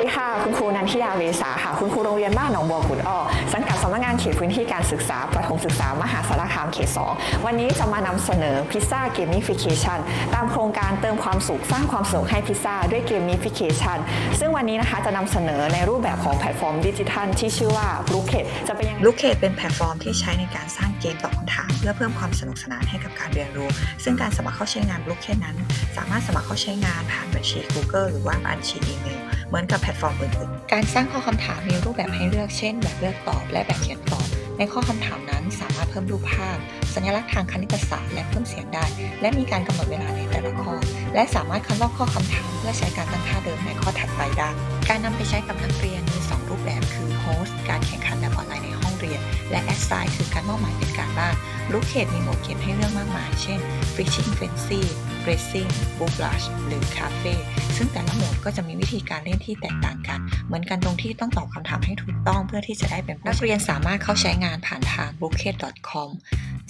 ดีค่ะ คุณครูนันทิดาเวสาค่ะ คุณครูโรงเรียนบ้านหนองบัวขุนอ้อสังกัดสำนักงานเขตพื้นที่การศึกษาประถมศึกษามหาสารคามเขต 2 วันนี้จะมานำเสนอพิซซ่าเกม i ฟิเคชันตามโครงการเติมความสุขสร้างความสนุกให้พิซซ่าด้วยเกม i ฟิเคชันซึ่งวันนี้นะคะจะนำเสนอในรูปแบบของแพลตฟอร์มดิจิทัลที่ชื่อว่า b l u e k e t จะเป็นยังไงลูเขตเป็นแพลตฟอร์มที่ใช้ในการสร้างเกมตอบคำถามเพื่อเพิ่มความสนุกสนานให้กับการเรียนรู้ ซึ่งการสมัครเข้าใช้งานลูเขตนั้น สามารถสมัครเข้าใช้งานผ่านบัญชี Google หรือว่าบัญชีอีเมลเหมือนกับแพลตฟอร์มอื่นๆ การสร้างข้อคำถามมีรูปแบบให้เลือกเช่น แบบเลือกตอบและแบบเขียนตอบ ในข้อคำถามนั้นสามารถเพิ่มรูปภาพ สัญลักษณ์ทางคณิตศาสตร์และเพิ่มเสียงได้ และมีการกำหนดเวลาในแต่ละข้อ และสามารถคัดลอกข้อคำถามเพื่อใช้การตั้งค่าเดิมในข้อถัดไปได้ การนำไปใช้กับนักเรียนมี 2 รูปแบบคือโฮสต์การแข่งขันแบบออนไลน์ในห้องเรียน และแอดไซน์คือการมอบหมายเป็นการบ้านลูกเขตมีโหมดเกมให้เลือกมากมาย เช่น Fishing Frenzy Racing Book Rush หรือ Cafe ซึ่งแต่ละโหม ก็จะมีวิธีการเล่นที่แตกต่างกัน เหมือนกันตรงที่ต้องตอบคำถามให้ถูกต้องเพื่อที่จะได้เป็นผู้นักเรียนสามารถเข้าใช้งานผ่านทาง b o o k e t c o m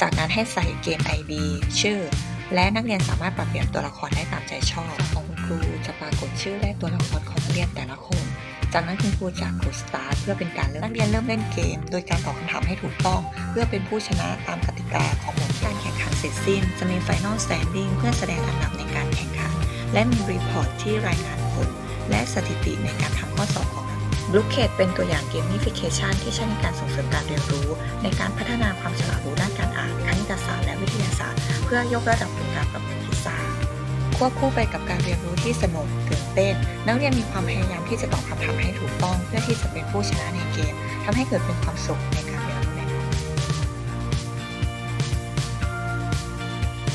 จากนั้นให้ใส่เกม ID ชื่อ และนักเรียนสามารถปรับเปลี่ยนตัวละครได้ตามใจชอบของคุณครูจะปรากฏชื่อและตัวละครของนักเรียนแต่ละคนจากนั้นคุณครูจะกด start เพื่อเป็นการเริ่มนักเรียนเริ่มเล่นเกม โดยการตอบคำถามให้ถูกต้อง เพื่อเป็นผู้ชนะตามกติกาของหมวดการแข่งขันเสร็จสิ้น จะมี final standing เพื่อแสดงอันดับในการแข่งขัน และมี report ที่รายงานผล และสถิติในการทำข้อสอบของนัก b l u e k e t เป็นตัวอย่างเกม i ฟิเคชันที่ใช้ในการส่งเสริมการเรียนรู้ ในการพัฒนาความฉลาดรู้ด้านการอ่านคณิตศาสตร์และวิทยาศาสตร์ เพื่อยกระดับผลการประเมินพิซซ่าควบคู่ไปกับการเรียนรู้ที่สนุกตื่นเต้น นักเรียนมีความพยายามที่จะตอบคำถามให้ถูกต้อง เพื่อที่จะเป็นผู้ชนะในเกมทำให้เกิดเป็นความสุขในการเรียน